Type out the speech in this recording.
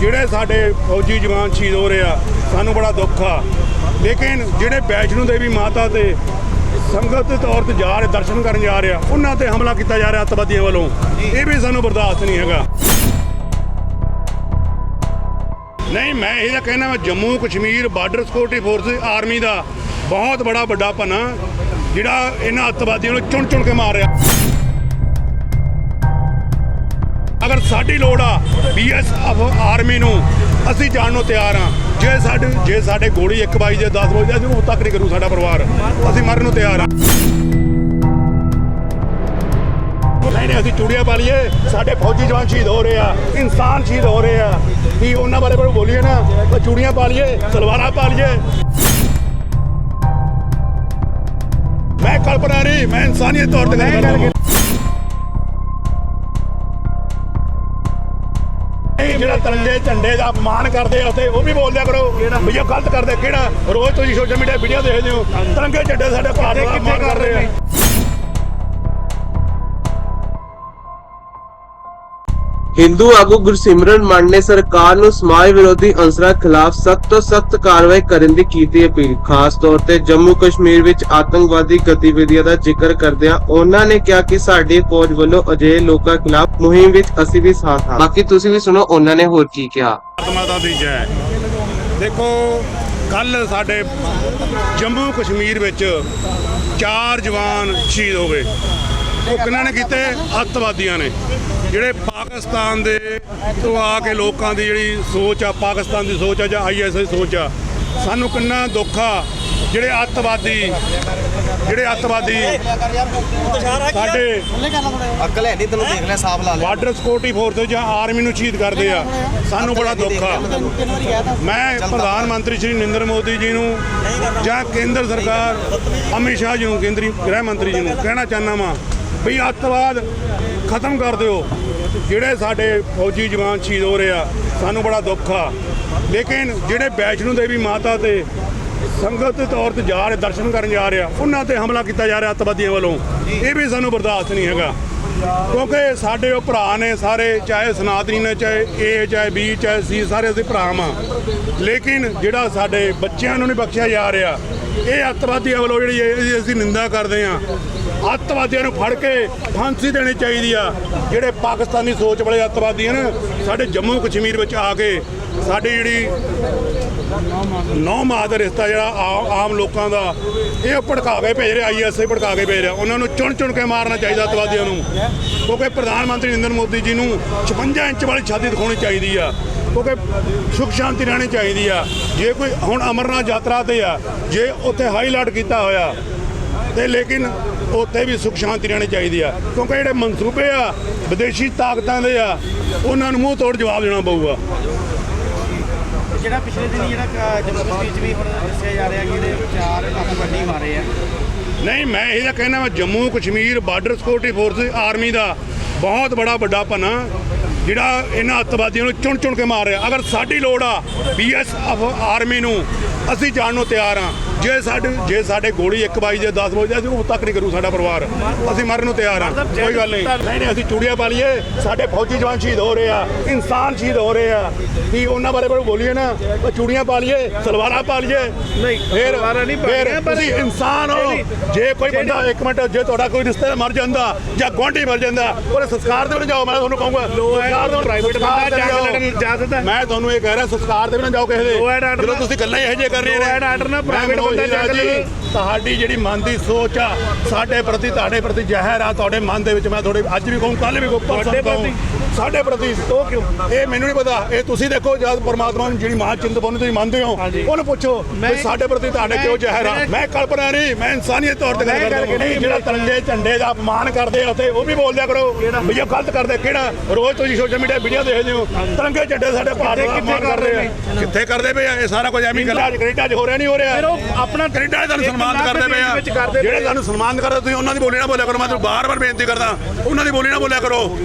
ਜਿਹੜੇ ਸਾਡੇ ਫੌਜੀ ਜਵਾਨ ਸ਼ਹੀਦ ਹੋ ਰਹੇ ਆ, ਸਾਨੂੰ ਬੜਾ ਦੁੱਖ ਆ। ਲੇਕਿਨ ਜਿਹੜੇ ਵੈਸ਼ਨੂ ਦੇਵੀ ਮਾਤਾ ਤੇ ਸੰਗਤ ਦੇ ਤੌਰ ਤੇ ਜਾ ਰਹੇ, ਦਰਸ਼ਨ ਕਰਨ ਜਾ ਰਹੇ ਆ, ਉਹਨਾਂ ਤੇ ਹਮਲਾ ਕੀਤਾ ਜਾ ਰਿਹਾ ਅੱਤਵਾਦੀਆਂ ਵੱਲੋਂ। ਇਹ ਵੀ ਸਾਨੂੰ ਬਰਦਾਸ਼ਤ ਨਹੀਂ ਹੈਗਾ। ਨਹੀਂ, ਮੈਂ ਇਹ ਤਾਂ ਕਹਿਣਾ ਵਾ, Jammu Kashmir border security force army ਦਾ ਬਹੁਤ ਬੜਾ ਵੱਡਾ ਪਨਾ ਜਿਹੜਾ ਇਹਨਾਂ ਅੱਤਵਾਦੀਆਂ ਨੂੰ ਚੁਣ ਚੁਣ ਕੇ ਮਾਰ ਰਿਹਾ। ਅਗਰ ਸਾਡੀ ਲੋੜ ਆ ਬੀਐਸਐਫ ਆਰਮੀ ਨੂੰ, ਅਸੀਂ ਜਾਣ ਨੂੰ ਤਿਆਰ ਆ। ਜੇ ਸਾਡੇ ਜੇ ਸਾਡੇ ਗੋਲੀ 1 ਵਜੇ ਜਾਂ 10 ਵਜੇ ਅਸੀਂ ਉਹ ਤੱਕ ਨਹੀਂ ਕਰੂ ਸਾਡਾ ਪਰਿਵਾਰ। ਅਸੀਂ ਮਰਨ ਨੂੰ ਤਿਆਰ ਆ। ਨਹੀਂ ਨਹੀਂ, ਅਸੀਂ ਚੂੜੀਆਂ ਪਾ ਲਈਏ। ਸਾਡੇ ਫੌਜੀ ਜਵਾਨ ਸ਼ਹੀਦ ਹੋ ਰਹੇ ਆ। ਇਨਸਾਨ ਸ਼ਹੀਦ ਹੋ ਰਹੇ ਆ। ਵੀ ਉਹਨਾਂ ਬਾਰੇ ਕੋਈ ਬੋਲੀਏ ਨਾ ਚੂੜੀਆਂ ਪਾ ਲਈਏ, ਸਲਵਾਰਾਂ ਪਾ ਲਈਏ। ਮੈਂ ਕਲਪਨਾ ਰਹੀ ਮੈਂ ਇਨਸਾਨੀਅਤ ਤੌਰ ਤੇ ਗੱਲ ਕਰਦਾ ਹਾਂ। ਜਿਹੜਾ ਤਿਰੰਗੇ ਝੰਡੇ ਦਾ ਅਪਮਾਨ ਕਰਦੇ ਆ ਉੱਥੇ ਉਹ ਵੀ ਬੋਲਿਆ ਕਰੋ ਵੀ ਇਹ ਗਲਤ ਕਰਦੇ ਕਿਹੜਾ? ਰੋਜ਼ ਤੁਸੀਂ ਸੋਸ਼ਲ ਮੀਡੀਆ ਵੀਡੀਓ ਦੇਖਦੇ ਹੋ ਤਿਰੰਗੇ ਝੰਡੇ ਸਾਡੇ ਭਾਰਤ ਦਾ ਅਪਮਾਨ ਕਰ ਰਹੇ ਆ। ਹਿੰਦੂ ਆਗੂ ਗੁਰਸਿਮਰਨ ਮਾਨ ਨੇ ਸਰਕਾਰ ਨੂੰ ਸਮਾਜ ਵਿਰੋਧੀ ਅੰਸਰਾਂ ਖਿਲਾਫ ਸਖਤ ਤੋਂ ਸਖਤ ਕਾਰਵਾਈ ਕਰਨ ਦੀ ਕੀਤੀ ਅਪੀਲ। ਖਾਸ ਤੌਰ ਤੇ ਜੰਮੂ ਕਸ਼ਮੀਰ ਵਿੱਚ ਆਤੰਕਵਾਦੀ ਗਤੀਵਿਧੀਆਂ ਦਾ ਜ਼ਿਕਰ ਕਰਦਿਆਂ ਉਹਨਾਂ ਨੇ ਕਿਹਾ ਕਿ ਸਾਡੀ ਫੌਜ ਵੱਲੋਂ ਅਜਿਹੇ ਲੋਕਾਂ ਖਿਲਾਫ ਮੁਹਿੰਮ ਵਿੱਚ ਅਸੀਂ ਵੀ ਸਾਥ ਹਾਂ। ਬਾਕੀ ਤੁਸੀਂ ਵੀ ਸੁਣੋ ਉਹਨਾਂ ਨੇ ਹੋਰ ਕੀ ਕਿਹਾ। ਭਾਰਤ ਮਾਤਾ ਦੀ ਜੈ ਦੇਖੋ ਕੱਲ ਸਾਡੇ ਜੰਮੂ ਕਸ਼ਮੀਰ ਵਿੱਚ ਚਾਰ ਜਵਾਨ ਸ਼ਹੀਦ ਹੋ ਗਏ। ਉਹ ਕਿਹਨਾਂ ਨੇ ਕੀਤੇ? ਅੱਤਵਾਦੀਆਂ ਨੇ। ਜਿਹੜੇ ਪਾਕਿਸਤਾਨ ਦੇ ਤੋਂ ਆ ਕੇ ਲੋਕਾਂ ਦੀ ਜਿਹੜੀ ਸੋਚ ਆ ਪਾਕਿਸਤਾਨ ਦੀ ਸੋਚ ਆ ਜਾਂ ਆਈਐਸ ਦੀ ਸੋਚ ਆ ਸਾਨੂੰ ਕਿੰਨਾ ਦੁੱਖ ਆ ਜਿਹੜੇ ਅੱਤਵਾਦੀ ਜਿਹੜੇ ਅੱਤਵਾਦੀ ਸਾਡੇ ਅਕਲ ਹੈ ਨਹੀਂ ਤੈਨੂੰ ਦੇਖ ਲੈ ਸਾਫ਼ ਲਾ ਲੈ। ਬਾਰਡਰ ਸਿਕਿਉਰਿਟੀ ਫੋਰਸ ਜਾਂ ਆਰਮੀ ਨੂੰ ਸ਼ਹੀਦ ਕਰਦੇ ਆ ਸਾਨੂੰ ਬੜਾ ਦੁੱਖ ਆ। ਮੈਂ ਪ੍ਰਧਾਨ ਮੰਤਰੀ ਸ਼੍ਰੀ ਨਰਿੰਦਰ ਮੋਦੀ ਜੀ ਨੂੰ ਜਾਂ ਕੇਂਦਰ ਸਰਕਾਰ ਅਮਿਤ ਸ਼ਾਹ ਜੀ ਨੂੰ ਕੇਂਦਰੀ ਗ੍ਰਹਿ ਮੰਤਰੀ ਜੀ ਨੂੰ ਕਹਿਣਾ ਚਾਹੁੰਦਾ ਵਾਂ ਵੀ ਅੱਤਵਾਦ ਖਤਮ ਕਰ ਦਿਓ। ਜਿਹੜੇ ਸਾਡੇ ਫੌਜੀ ਜਵਾਨ ਸ਼ਹੀਦ ਹੋ ਰਹੇ ਆ, ਸਾਨੂੰ ਬੜਾ ਦੁੱਖ ਆ। ਲੇਕਿਨ ਜਿਹੜੇ ਵੈਸ਼ਨੂ ਦੇਵੀ ਮਾਤਾ ਤੇ ਸੰਗਤ ਦੇ ਤੌਰ ਤੇ ਜਾ ਰਹੇ, ਦਰਸ਼ਨ ਕਰਨ ਜਾ ਰਹੇ ਆ, ਉਹਨਾਂ ਤੇ ਹਮਲਾ ਕੀਤਾ ਜਾ ਰਿਹਾ ਅੱਤਵਾਦੀਆਂ ਵੱਲੋਂ। ਇਹ ਵੀ ਸਾਨੂੰ ਬਰਦਾਸ਼ਤ ਨਹੀਂ ਹੈਗਾ। ਕਿਉਂਕਿ ਸਾਡੇ ਉਹ ਭਰਾ ਨੇ ਸਾਰੇ, ਚਾਹੇ ਸਨਾਤਨੀ ਨੇ, ਚਾਹੇ ਏ ਚਾਹੇ ਬੀ ਚਾਹੇ ਸੀ ਸਾਰੇ ਅਸੀਂ ਭਰਾ ਵਾਂ। ਲੇਕਿਨ ਜਿਹੜਾ ਸਾਡੇ ਬੱਚਿਆਂ ਨੂੰ ਨਹੀਂ ਬਖਸ਼ਿਆ ਜਾ ਰਿਹਾ, ਇਹ ਅੱਤਵਾਦੀਆਂ ਵੱਲੋਂ ਜਿਹੜੀ ਇਹਦੀ ਅਸੀਂ ਨਿੰਦਾ ਕਰਦੇ ਹਾਂ ਅੱਤਵਾਦੀਆਂ ਨੂੰ ਫੜ ਕੇ ਫਾਂਸੀ ਦੇਣੀ ਚਾਹੀਦੀ ਆ। ਜਿਹੜੇ ਪਾਕਿਸਤਾਨੀ ਸੋਚ ਵਾਲੇ ਅੱਤਵਾਦੀ ਹਨ ਸਾਡੇ ਜੰਮੂ ਕਸ਼ਮੀਰ ਵਿੱਚ ਆ ਕੇ ਸਾਡੀ ਜਿਹੜੀ ਨੌ ਮਾਹ ਦਾ ਰਿਸ਼ਤਾ ਜਿਹੜਾ ਆ- ਆਮ ਲੋਕਾਂ ਦਾ, ਇਹ ਭੜਕਾ ਕੇ ਭੇਜ ਰਿਹਾ ਆਈਐਸਆਈ ਭੜਕਾ ਕੇ ਭੇਜ ਰਿਹਾ। ਉਹਨਾਂ ਨੂੰ ਚੁਣ ਚੁਣ ਕੇ ਮਾਰਨਾ ਚਾਹੀਦਾ ਅੱਤਵਾਦੀਆਂ ਨੂੰ। ਕਿਉਂਕਿ ਪ੍ਰਧਾਨ ਮੰਤਰੀ ਨਰਿੰਦਰ ਮੋਦੀ ਜੀ ਨੂੰ 56 ਇੰਚ ਵਾਲੀ ਛਾਤੀ ਦਿਖਾਉਣੀ ਚਾਹੀਦੀ ਆ। ਕਿਉਂਕਿ ਸੁਖ ਸ਼ਾਂਤੀ ਰਹਿਣੀ ਚਾਹੀਦੀ ਆ। ਜੇ ਕੋਈ ਹੁਣ ਅਮਰਨਾਥ ਯਾਤਰਾ ਤੇ ਆ, ਜੇ ਉੱਥੇ ਹਾਈਲਾਈਟ ਕੀਤਾ ਹੋਇਆ ਤੇ ਲੇਕਿਨ ਉੱਥੇ ਵੀ ਸੁਖ ਸ਼ਾਂਤੀ ਰਹਿਣੀ ਚਾਹੀਦੀ ਆ। ਕਿਉਂਕਿ ਜਿਹੜੇ ਮਨਸੂਬੇ ਆ ਵਿਦੇਸ਼ੀ ਤਾਕਤਾਂ ਦੇ ਆ ਉਹਨਾਂ ਨੂੰ ਮੂੰਹ ਤੋੜ ਜਵਾਬ ਦੇਣਾ ਪਊਗਾ। ਜਿਹੜਾ ਪਿਛਲੇ ਦਿਨ ਜਿਹੜਾ ਜੰਮੂ ਕਸ਼ਮੀਰ ਚ ਵੀ ਹੁਣ ਦੱਸਿਆ ਜਾ ਰਿਹਾ ਕਿ ਇਹਦੇ ਚਾਰ ਅੱਤਵਾਦੀ ਮਾਰੇ ਆ। ਨਹੀਂ ਮੈਂ ਇਹ ਤਾਂ ਕਹਿਣਾ ਵਾ Jammu Kashmir border security force army ਦਾ ਬਹੁਤ ਬੜਾ ਵੱਡਾ ਪਨਾ ਜਿਹੜਾ ਇਹਨਾਂ ਅੱਤਵਾਦੀਆਂ ਨੂੰ ਚੁਣ ਚੁਣ ਕੇ ਮਾਰ ਰਿਹਾ। ਅਗਰ ਸਾਡੀ ਲੋੜ ਆ ਬੀਐਸਐਫ ਆਰਮੀ ਨੂੰ ਅਸੀਂ ਜਾਣ ਨੂੰ ਤਿਆਰ ਆ। ਜੇ ਸਾਡੇ ਜੇ ਸਾਡੇ ਗੋਲੀ 1 ਵਜੇ ਜਾਂ 10 ਵਜੇ ਅਸੀਂ ਉਹ ਤੱਕ ਨਹੀਂ ਕਰੂ ਸਾਡਾ ਪਰਿਵਾਰ। ਅਸੀਂ ਮਰਨ ਨੂੰ ਤਿਆਰ ਆ। ਕੋਈ ਗੱਲ ਨਹੀਂ। ਨਹੀਂ ਨਹੀਂ ਅਸੀਂ ਚੂੜੀਆਂ ਪਾ ਲਈਏ। ਸਾਡੇ ਫੌਜੀ ਜਵਾਨ ਸ਼ਹੀਦ ਹੋ ਰਹੇ ਆ। ਇਨਸਾਨ ਸ਼ਹੀਦ ਹੋ ਰਹੇ ਆ। ਕੀ ਉਹਨਾਂ ਬਾਰੇ ਕੋਈ ਬੋਲੀਏ ਨਾ ਚੂੜੀਆਂ ਪਾ ਲਈਏ ਸਲਵਾਰਾਂ ਪਾ ਲਈਏ। ਨਹੀਂ, ਫਿਰ ਸਲਵਾਰਾਂ ਨਹੀਂ ਫਿਰ ਤੁਸੀਂ ਇਨਸਾਨ ਹੋ। ਜੇ ਕੋਈ ਬੰਦਾ ਇੱਕ ਮਿੰਟ ਜੇ ਤੁਹਾਡਾ ਕੋਈ ਰਿਸ਼ਤੇਦਾਰ ਮਰ ਜਾਂਦਾ ਜਾਂ ਗੁਆਂਢੀ ਮਰ ਜਾਂਦਾ ਉਹਦੇ ਸੰਸਕਾਰ ਦੇ ਵਿੱਚ ਜਾਓ। ਮੈਂ ਤੁਹਾਨੂੰ ਕਹੂੰਗਾ ਸੰਸਕਾਰ ਦੇ ਸੰਸਕਾਰ ਬੰਦਾ ਜੰਗ। ਲੜਨ ਇਜਾਜ਼ਤ ਹੈ। ਮੈਂ ਤੁਹਾਨੂੰ ਇਹ ਕਹਿ ਰਿਹਾ ਸੰਸਕਾਰ ਦੇ ਵਿੱਚ ਨਾ ਜਾਓ ਕਿਸੇ ਦੇ ਜਦੋਂ ਤੁਸੀਂ ਗੱਲਾਂ ਇਹੋ ਜਿਹੀਆਂ ਕਰ ਰਹੇ Law and order ਨਾਲ private ਬੰਦਾ ਜੰਗ ਲੜੇ। ਤੁਹਾਡੀ ਜਿਹੜੀ ਮਨ ਦੀ ਸੋਚ ਆ ਸਾਡੇ ਪ੍ਰਤੀ ਤੁਹਾਡੇ ਪ੍ਰਤੀ ਜ਼ਹਿਰ ਆ ਤੁਹਾਡੇ ਮਨ ਦੇ ਵਿੱਚ ਮੈਂ ਤੁਹਾਡੇ ਅੱਜ ਵੀ ਕਹੂੰ ਕੱਲ ਵੀ ਕਹੂੰ ਪਰਸੋਂ ਤੁਹਾਡੇ ਕਹੂੰ ਪ੍ਰਤੀ? ਸਾਡੇ ਪ੍ਰਤੀ? ਉਹ ਕਿਉਂ? ਇਹ ਮੈਨੂੰ ਨਹੀਂ ਪਤਾ। ਇਹ ਤੁਸੀਂ ਦੇਖੋ ਜਦ ਪਰਮਾਤਮਾ ਨੂੰ ਜਿਹੜੀ ਮਾਂ ਚਿੰਤਪੁਰਨੀ ਤੁਸੀਂ ਮੰਨਦੇ ਹੋ। ਉਹਨੂੰ ਪੁੱਛੋ ਵੀ ਸਾਡੇ ਪ੍ਰਤੀ ਤੁਹਾਡੇ ਕਿਉਂ ਜ਼ਹਿਰ ਆ? ਮੈਂ- ਕਲਪਨਾ ਨਹੀਂ ਮੈਂ ਇਨਸਾਨੀਅਤ ਤੌਰ ਤੇ ਗੱਲ ਕਰਦਾ ਨਹੀਂ ਜਿਹੜਾ ਤਿਰੰਗੇ ਝੰਡੇ ਦਾ ਅਪਮਾਨ ਕਰਦੇ ਆ ਉੱਥੇ ਉਹ ਵੀ ਬੋਲਿਆ ਕਰੋ ਵੀ ਇਹ ਗਲਤ ਕਰਦੇ ਕਿਹੜਾ? ਰੋਜ਼ ਤੁਸੀਂ ਸੋਸ਼ਲ ਮੀਡੀਆ ਵੀਡੀਓ ਦੇਖਦੇ ਹੋ। ਤਿਰੰਗੇ ਝੰਡੇ ਸਾਡੇ ਭਾਰਤ ਦਾ ਅਪਮਾਨ ਕਰ ਰਹੇ ਆ। ਕਿੱਥੇ ਕਰਦੇ ਪਏ ਆ? ਇਹ ਸਾਰਾ ਕੁਝ ਐਵੇਂ ਗੱਲਾਂ ਕੈਨੇਡਾ 'ਚ ਹੋ ਰਿਹਾ ਨਹੀਂ ਹੋ ਰਿਹਾ। ਫਿਰ ਉਹ ਆਪਣਾ ਕੈਨੇਡਾ ਤੁਹਾਨੂੰ ਸਨਮਾਨ ਕਰਦੇ ਪਏ ਆ। ਜਿਹੜੇ। ਤੁਹਾਨੂੰ ਸਨਮਾਨ ਕਰਦੇ ਤੁਸੀਂ ਉਹਨਾਂ ਦੀ ਬੋਲੀ ਨਾ ਬੋਲਿਆ ਕਰੋ। ਮੈਂ ਤੁਹਾਨੂੰ ਬਾਰ-ਬਾਰ ਬੇਨਤੀ ਕਰਦਾ ਉਹਨਾਂ ਦੀ ਬੋਲੀ ਨਾ ਬੋਲਿਆ ਕਰੋ।